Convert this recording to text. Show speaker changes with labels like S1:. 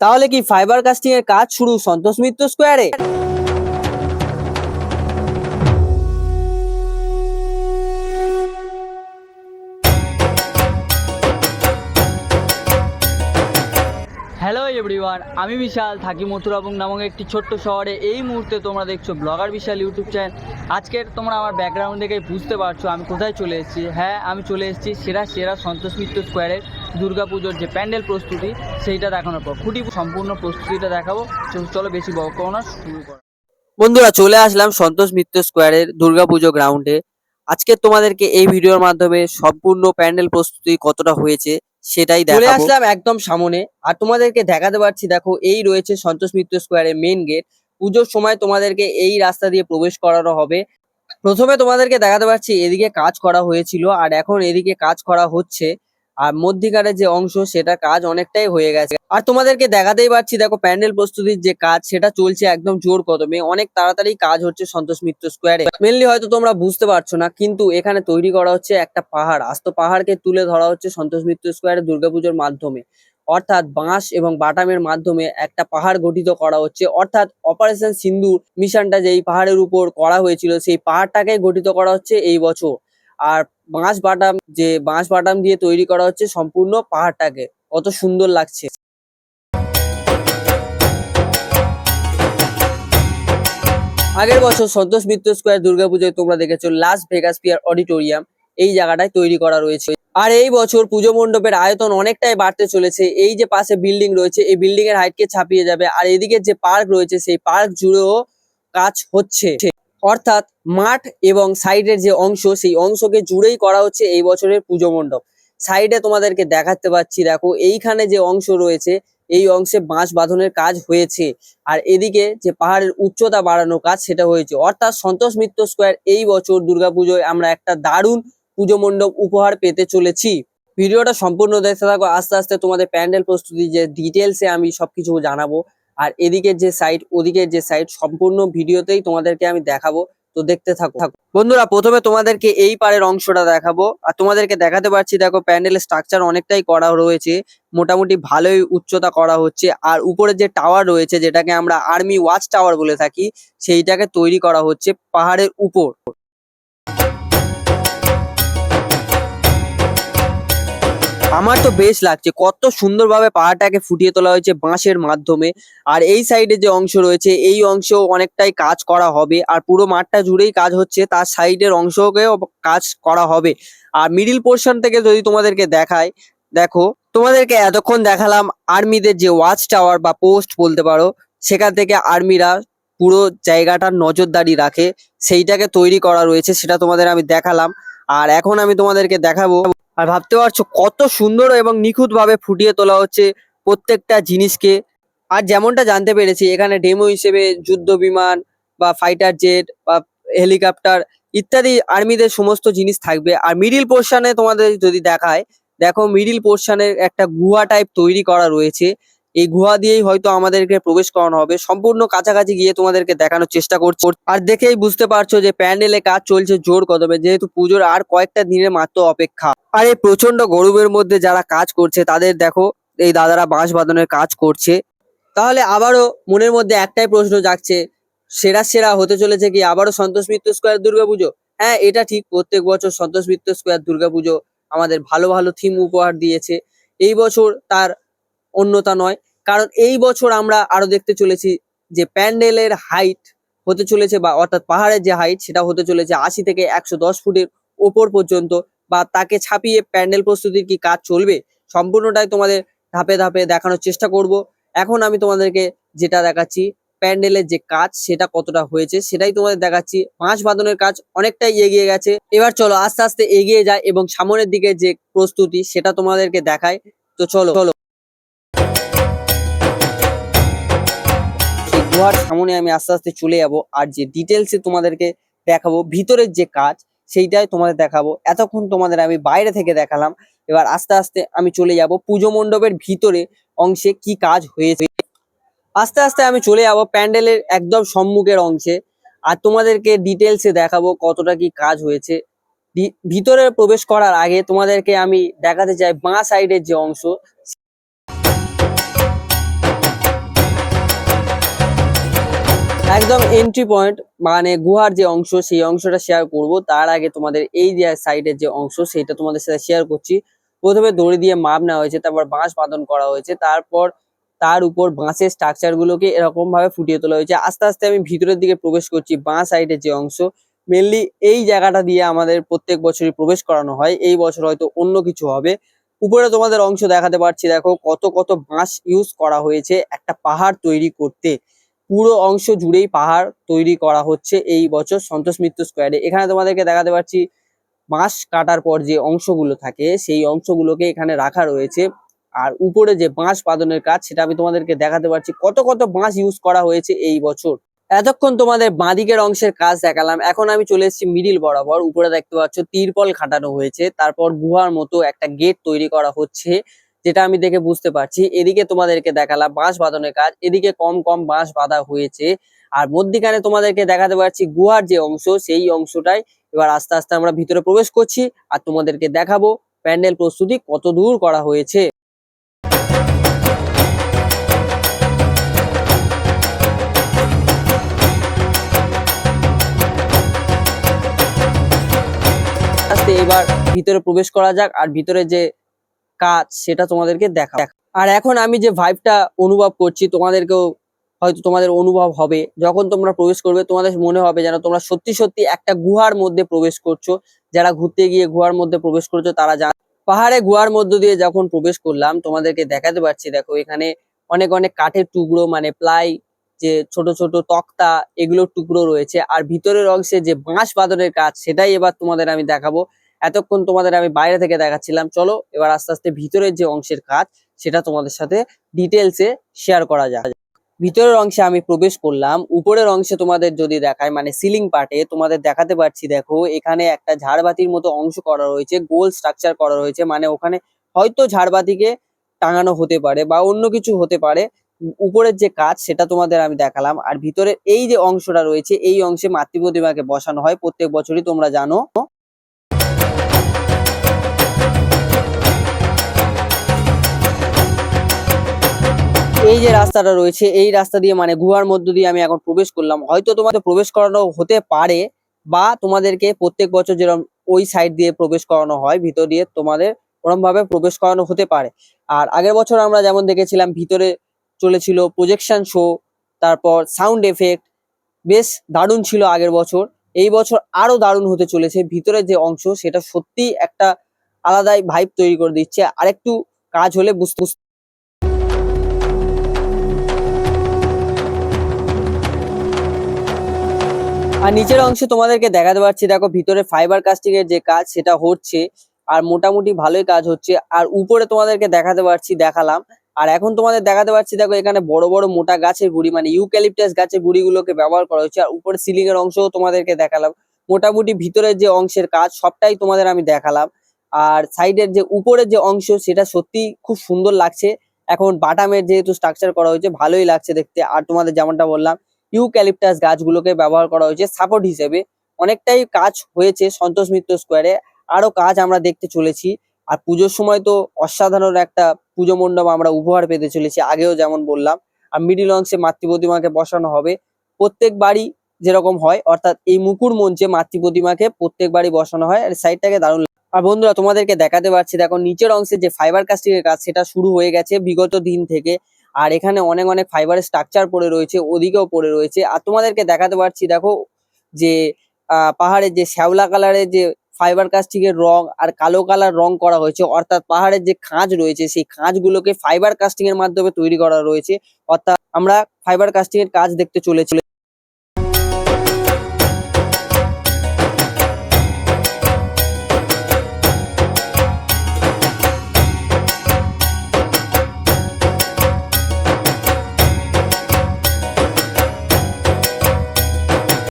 S1: তাহলে কি fibre casting এর কাজ শুরু সন্তোষ মিত্র স্কোয়ারে হ্যালো এভরিওয়ান আমি বিশাল, থাকি মথুরাবং নামক একটি ছোট্ট শহরে। এই মুহূর্তে তোমরা দেখছ ব্লগার বিশাল ইউটিউব চ্যানেল। আজকের তোমরা আমার ব্যাকগ্রাউন্ড দেখে বুঝতে পারছ আমি কোথায় চলে এসেছি। হ্যাঁ আমি চলে এসেছি সেরা সেরা সন্তোষ মিত্র স্কোয়ারের দুর্গাপুজোর যে প্যান্ডেল প্রস্তুতি সেইটা দেখানোর পর খুঁটি সম্পূর্ণ প্রস্তুতিটা দেখাবো। চলো- চলো বেশি বক করো না শুরু করো। বন্ধুরা চলে আসলাম সন্তোষ মিত্র স্কোয়ারের দুর্গাপুজো গ্রাউন্ডে। আজকে তোমাদেরকে এই ভিডিওর মাধ্যমে সম্পূর্ণ প্যান্ডেল প্রস্তুতি কতটা হয়েছে সেটাই দেখাবো। চলে আসলাম একদম সামনে। আর তোমাদেরকে দেখাতে পারছি দেখো এই রয়েছে সন্তোষ মিত্র স্কোয়ারের মেইন গেট পুজোর সময় তোমাদেরকে এই রাস্তা দিয়ে প্রবেশ করানো হবে। প্রথমে তোমাদেরকে দেখাতে পারছি এদিকে কাজ করা হয়েছিল আর এখন এদিকে কাজ করা হচ্ছে। আর মধ্যিকারের যে অংশ, সেটা কাজ অনেকটাই হয়ে গেছে। আর তোমাদেরকে দেখাতেই পারছি দেখো প্যান্ডেল প্রস্তুতির যে কাজ, সেটা চলছে একদম জোর কদমে। অনেক তাড়াতাড়ি কাজ হচ্ছে সন্তোষ মিত্র স্কোয়ারে। মেনলি হয়তো তোমরা বুঝতে পারছ না, কিন্তু এখানে তৈরি করা হচ্ছে একটা পাহাড়। আস্ত পাহাড়কে তুলে ধরা হচ্ছে সন্তোষ মিত্র স্কোয়ারে দুর্গাপুজোর মাধ্যমে। অর্থাৎ বাঁশ এবং বাটামের মাধ্যমে একটা পাহাড় গঠিত করা হচ্ছে। অর্থাৎ অপারেশন সিন্ধু মিশনটা যেই পাহাড়ের উপর করা হয়েছিল, সেই পাহাড়টাকে গঠিত করা হচ্ছে এই বছর। আর বাঁশ বাটাম, যে বাঁশ বাটাম দিয়ে তৈরি করা হচ্ছে সম্পূর্ণ পাহাড়টাকে। কত সুন্দর লাগছে। আগের বছর সন্তোষ মিত্র স্কোয়ার দুর্গাপুজোয় তোমরা দেখেছ লাস ভেগাস পিয়ার অডিটোরিয়াম। এই জায়গাটায় তৈরি করা রয়েছে। আর এই বছর পুজো মণ্ডপের আয়তন অনেকটাই বাড়তে চলেছে। এই যে পাশে বিল্ডিং রয়েছে, এই বিল্ডিং এর হাইটকে ছাপিয়ে যাবে। আর এদিকে যে পার্ক রয়েছে, সেই পার্ক জুড়েও কাজ হচ্ছে। অর্থাৎ মাঠ এবং সাইডের যে অংশ, সেই অংশকে জুড়েই করা হচ্ছে এই বছরের পুজো মণ্ডপ। সাইডে তোমাদেরকে দেখাতে পাচ্ছি, দেখো, এইখানে যে অংশ রয়েছে, এই অংশে বাঁশ বাঁধনের কাজ হয়েছে। আর এদিকে যে পাহাড়ের উচ্চতা বাড়ানোর কাজ, সেটা হয়েছে। অর্থাৎ সন্তোষ মিত্র স্কোয়ার এই বছর দুর্গাপুজোয় আমরা একটা দারুণ পুজো মণ্ডপ উপহার পেতে চলেছি। ভিডিওটা সম্পূর্ণ দেখতে থাকো। আস্তে আস্তে তোমাদের প্যান্ডেল প্রস্তুতি যে ডিটেলসে আমি সবকিছু জানাব। আর এদিকের যে সাইড ওদিকের যে সাইড সম্পূর্ণ ভিডিওতেই তোমাদেরকে আমি দেখাবো। তো দেখতে থাকো। বন্ধুরা, প্রথমে তোমাদেরকে এই পারের অংশটা দেখাবো। আর তোমাদেরকে দেখাতে পারছি, দেখো প্যান্ডেলের স্ট্রাকচার অনেকটাই করা রয়েছে। মোটামুটি ভালোই উচ্চতা করা হচ্ছে। আর উপরে যে টাওয়ার রয়েছে, যেটাকে আমরা আর্মি ওয়াচ টাওয়ার বলে থাকি, সেইটাকে তৈরি করা হচ্ছে পাহাড়ের উপর। আমার তো বেশ লাগছে। কত সুন্দরভাবে পাহাড়টাকে ফুটিয়ে তোলা হয়েছে বাঁশের মাধ্যমে। আর এই সাইডে যে অংশ রয়েছে, এই অংশ অনেকটাই কাজ করা হবে। আর পুরো মাঠটা জুড়েই কাজ হচ্ছে, তার সাইডের অংশকেও কাজ করা হবে। আর মিডিল পোর্শন থেকে যদি তোমাদেরকে দেখায় দেখো, তোমাদেরকে এতক্ষণ দেখালাম আর্মিদের যে ওয়াচ টাওয়ার বা পোস্ট বলতে পারো, সেখান থেকে আর্মিরা পুরো জায়গাটার নজরদারি রাখে। সেইটাকে তৈরি করা রয়েছে, সেটা তোমাদের আমি দেখালাম। আর এখন আমি তোমাদেরকে দেখাবো আর ভাবতে পারছ কত সুন্দর এবং নিখুঁত ভাবে ফুটিয়ে তোলা হচ্ছে প্রত্যেকটা জিনিসকে। আর যেমনটা জানতে পেরেছি, এখানে ডেমো হিসেবে যুদ্ধ বিমান বা ফাইটার জেট বা হেলিকপ্টার ইত্যাদি আর্মিদের সমস্ত জিনিস থাকবে। আর মিডিল পোর্শনে তোমাদের যদি দেখায়, দেখো মিডিল পোর্শনের একটা গুহা টাইপ তৈরি করা রয়েছে। এই গুহা দিয়েই হয়তো আমাদেরকে প্রবেশ করানো হবে। সম্পূর্ণ কাছাকাছি গিয়ে তোমাদেরকে দেখানোর চেষ্টা করছি। আর দেখেই বুঝতে পারছ যে প্যান্ডেলে কাজ চলছে জোর কদমে, যেহেতু পুজোর আর কয়েকটা দিনের মাত্র অপেক্ষা। আর এই প্রচণ্ড গরমের মধ্যে যারা কাজ করছে, তাদের দেখো, এই দাদারা বাঁশ বাঁধনের কাজ করছে। তাহলে আবারও মনের মধ্যে একটাই প্রশ্ন জাগছে, সেরা সেরা হতে চলেছে কি আবারও সন্তোষ মিত্র স্কোয়ার দুর্গাপুজো হ্যাঁ এটা ঠিক, প্রত্যেক বছর সন্তোষ মিত্র স্কোয়ার দুর্গাপুজো আমাদের ভালো ভালো থিম উপহার দিয়েছে। এই বছর তার অন্যতা নয় কারণ এই বছর আমরা আরও দেখতে চলেছি যে প্যান্ডেলের হাইট হতে চলেছে বা অর্থাৎ পাহাড়ের যে হাইট সেটা হতে চলেছে আশি থেকে একশো দশ ফুটের ওপর পর্যন্ত বা তাকে ছাপিয়ে প্যান্ডেল প্রস্তুতির কি কাজ চলবে সম্পূর্ণটাই তোমাদের ধাপে ধাপে দেখানোর চেষ্টা করব। এখন আমি তোমাদেরকে যেটা দেখাচ্ছি, প্যান্ডেলের যে কাজ সেটা কতটা হয়েছে সেটাই তোমাদের দেখাচ্ছি। পাঁচ বাদনের কাজ অনেকটাই এগিয়ে গেছে। এবার চলো আস্তে আস্তে এগিয়ে যায় এবং সামনের দিকে যে প্রস্তুতি সেটা তোমাদেরকে দেখায় তো চলো চলো। গুহার সামনে আমি আস্তে আস্তে চলে যাব আর যে ডিটেলসে তোমাদেরকে দেখাবো, ভিতরের যে কাজ সেইটাই তোমাদের দেখাবো। এতক্ষণ তোমাদের আমি বাইরে থেকে দেখালাম। এবার আস্তে আস্তে আমি চলে যাব পুজো মণ্ডপের ভিতরে অংশে কি কাজ হয়েছে। আস্তে আস্তে আমি চলে যাব প্যান্ডেলের একদম সম্মুখের অংশে। আর তোমাদেরকে ডিটেলসে দেখাবো কতটা কি কাজ হয়েছে। ভিতরে প্রবেশ করার আগে তোমাদেরকে আমি দেখাতে চাই বাঁ সাইডের যে অংশ। একদম এন্ট্রি পয়েন্ট মানে গুহার যে অংশ, সেই অংশটা শেয়ার করব। তার আগে তোমাদের এই যে সাইডের যে অংশ সেটা তোমাদের সাথে শেয়ার করছি। প্রথমে দড়ি দিয়ে মাপ নেওয়া হয়েছে, তারপর বাঁশ বাঁধন করা হয়েছে, তারপর তার উপর বাঁশের স্ট্রাকচার গুলোকে এরকম ভাবে ফুটিয়ে তোলা হয়েছে। আস্তে আস্তে আমি ভিতরের দিকে প্রবেশ করছি, বাঁ সাইডের যে অংশ। মেনলি এই জায়গাটা দিয়ে আমাদের প্রত্যেক বছরই প্রবেশ করানো হয়। এই বছর হয়তো অন্য কিছু হবে। উপরে তোমাদের অংশ দেখাতে পারছি, দেখো কত কত বাঁশ ইউজ করা হয়েছে একটা পাহাড় তৈরি করতে। পুরো অংশ জুড়েই পাহাড় তৈরি করা হচ্ছে এই বছর সন্তোষ মিত্র স্কোয়ারে এখানে তোমাদেরকে দেখাতে পারছি বাঁশ কাটার পর যে অংশগুলো থাকে, সেই অংশগুলোকে এখানে রাখা রয়েছে। আর উপরে যে বাঁশ বাঁধনের কাজ, সেটা আমি তোমাদেরকে দেখাতে পারছি কত কত বাঁশ ইউজ করা হয়েছে এই বছর। এতক্ষণ তোমাদের বাঁদিকের অংশের কাজ দেখালাম। এখন আমি চলে এসেছি মিডিল বরাবর। উপরে দেখতে পাচ্ছ, তিরপল খাটানো হয়েছে। তারপর গুহার মতো একটা গেট তৈরি করা হচ্ছে। যেটা আমি দেখে বুঝতে পারছি। এদিকে তোমাদেরকে দেখালাম বাঁশ বাঁধনের কাজ। এদিকে কম কম বাঁশ বাঁধা হয়েছে। আর মধ্যিখানে তোমাদেরকে দেখাতে পারছি গুহার যে অংশ, সেই অংশটাই এবার আস্তে আস্তে আমরা ভিতরে প্রবেশ করছি আর তোমাদেরকে দেখাবো প্যান্ডেল প্রস্তুতি কত দূর করা হয়েছে। এবার ভিতরে প্রবেশ করা যাক আর ভিতরে যে কাজ সেটা তোমাদেরকে দেখা। আর এখন আমি যে ভাইবটা অনুভব করছি, তোমাদেরকেও হয়তো তোমাদের অনুভব হবে। যখন তোমরা প্রবেশ করবে, তোমাদের মনে হবে যেন তোমরা সত্যি সত্যি একটা গুহার মধ্যে প্রবেশ করছ। যারা ঘুরতে গিয়ে গুহার মধ্যে প্রবেশ করছ, তারা জান পাহাড়ে গুহার মধ্য দিয়ে যখন প্রবেশ করলাম, তোমাদেরকে দেখাতে পারছি, দেখো এখানে অনেক অনেক কাঠের টুকরো মানে প্লাই, যে ছোট ছোট তক্তা, এগুলোর টুকরো রয়েছে। আর ভিতরের অংশে যে বাঁশ বাঁধনের কাজ, সেটাই এবার তোমাদের আমি দেখাবো। এতক্ষণ তোমাদের আমি বাইরে থেকে দেখাচ্ছিলাম। চলো, এবার আস্তে আস্তে ভিতরের যে অংশের কাজ, সেটা তোমাদের সাথে ডিটেলসে শেয়ার করা যায় ভিতরের অংশে আমি প্রবেশ করলাম। উপরের অংশে তোমাদের যদি দেখায় মানে সিলিং পার্টে তোমাদের দেখাতে পারছি, দেখো, এখানে একটা ঝাড়বাতির মতো অংশ করা রয়েছে, গোল স্ট্রাকচার করা রয়েছে মানে ওখানে হয়তো ঝাড়বাতিকে টাঙানো হতে পারে বা অন্য কিছু হতে পারে। উপরের যে কাজ, সেটা তোমাদের আমি দেখালাম। আর ভিতরের এই যে অংশটা রয়েছে, এই অংশে মাতৃ প্রতিমাকে বসানো হয়। প্রত্যেক বছরই তোমরা জানো। এই যে রাস্তাটা রয়েছে, এই রাস্তা দিয়ে মানে গুহার মধ্য দিয়ে আমি এখন প্রবেশ করলাম। হয়তো তোমাদের প্রবেশ করানো হতে পারে বা তোমাদেরকে প্রত্যেক বছর যেরকম ওই সাইড দিয়ে প্রবেশ করানো হয়, ভিতর দিয়ে তোমাদের ওরম ভাবে প্রবেশ করানো হতে পারে। আর আগের বছর আমরা যেমন দেখেছিলাম, ভিতরে চলেছিল প্রজেকশন শো তারপর সাউন্ড এফেক্ট বেশ দারুণ ছিল আগের বছর। এই বছর আরও দারুণ হতে চলেছে, ভিতরের যে অংশ সেটা সত্যি একটা আলাদাই ভাইব তৈরি করে দিচ্ছে। আরেকটু কাজ হলে বুঝতে আর নিচের অংশে তোমাদেরকে দেখাতে পারছি, দেখো ভিতরে ফাইবার কাস্টিং এর যে কাজ সেটা হচ্ছে, আর মোটামুটি ভালোই কাজ হচ্ছে, আর উপরে তোমাদেরকে দেখাতে পারছি, দেখালাম। আর এখন তোমাদের দেখাতে পারছি, দেখো এখানে বড় বড় মোটা গাছের গুড়ি মানে ইউক্যালিপটাস গাছের গুড়িগুলোকে ব্যবহার করা হচ্ছে, আর উপরে সিলিং এর অংশও তোমাদেরকে দেখালাম। মোটামুটি ভিতরের যে অংশের কাজ সবটাই তোমাদের আমি দেখালাম। আর সাইডের যে উপরের যে অংশ, সেটা সত্যি খুব সুন্দর লাগছে। এখন বাটামের যেহেতু স্ট্রাকচার করা হয়েছে, ভালোই লাগছে দেখতে। আর তোমাদের যেমনটা বললাম ইউক্যালিপটাস গাছগুলোকে ব্যবহার করা হয়েছে সাপোর্ট হিসেবে। অনেকটাই কাজ হয়েছে সন্তোষ মিত্র স্কোয়ারে আরও কাজ আমরা দেখতে চলেছি। আর পুজোর সময় তো অসাধারণ একটা পুজো মণ্ডপ আমরা উপহার পেতে চলেছি, আগেও যেমন বললাম। আর মিডিল অংশে মাতৃ প্রতিমাকে বসানো হবে। প্রত্যেক বাড়ি যেরকম হয়, অর্থাৎ এই মুকুর মঞ্চে মাতৃ প্রতিমাকে প্রত্যেক বাড়ি বসানো হয়। আর সাইডটাকে দারুণ। আর বন্ধুরা, তোমাদেরকে দেখাতে পারছি, দেখো নিচের অংশে যে ফাইবার কাস্টিং এর কাজ, সেটা শুরু হয়ে গেছে। বিগত দিন থেকে আর এখানে অনেক অনেক ফাইবারের স্ট্রাকচার পড়ে রয়েছে, ওদিকেও পড়ে রয়েছে। আর তোমাদেরকে দেখাতে পারছি, দেখো, যে পাহাড়ের যে শ্যাওলা কালারের যে ফাইবার কাস্টিং এর রং আর কালো কালার রং করা হয়েছে, অর্থাৎ পাহাড়ের যে খাঁজ রয়েছে, সেই খাঁজগুলোকে ফাইবার কাস্টিং এর মাধ্যমে তৈরি করা রয়েছে। অর্থাৎ আমরা ফাইবার কাস্টিং এর কাজ দেখতে চলেছি।